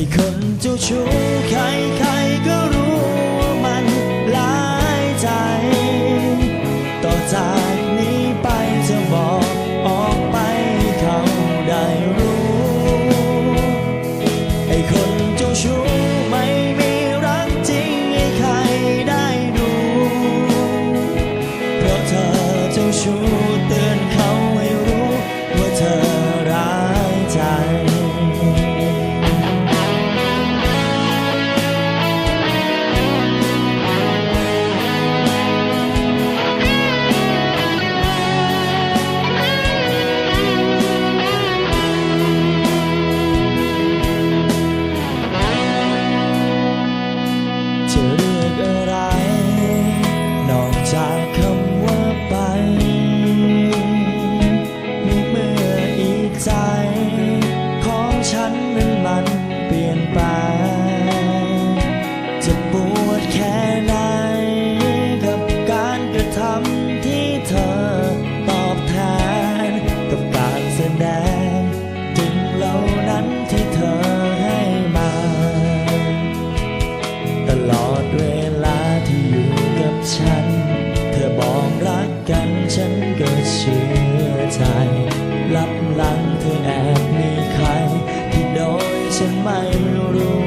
ไอ้คนเจ้าชู้ใครใครก็รู้ ฉัน เธอบอกรักกันฉันก็เชื่อใจลับหลังเธอแอบมีใครที่โดยฉันไม่รู้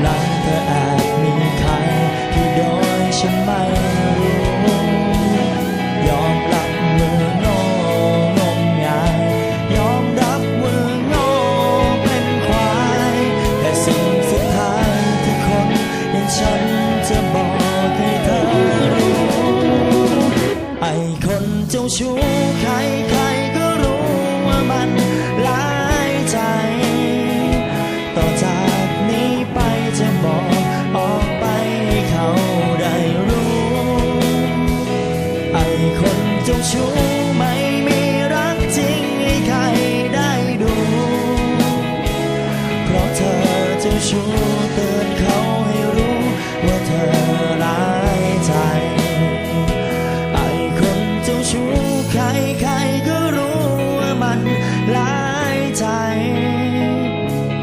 หลังเธอแอบมีใครที่โดยฉันไม่รู้ ยอมรับมือโง่งมงายยอมรับมือโง่เป็นควายแต่สิ่งสุดท้ายที่คนอย่างฉันจะบอกให้เธอรู้ไอคนเจ้าชู้ ชู้ไม่มีรักจริงให้ใครได้ดู เพราะเธอเจ้าชู้เตือนเขาให้รู้ว่าเธอร้ายใจ ไอ้คนเจ้าชู้ใครใครๆก็รู้ว่ามันหลายใจ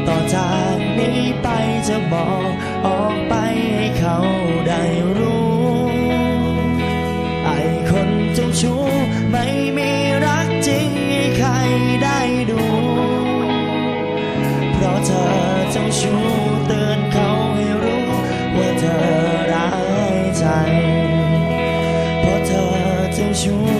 ต่อจากนี้ไปจะบอกออกไปให้เขาได้ เธอจงชูเตือนเขาให้รู้ว่าเธอร้ายใจเพราะเธอจงชู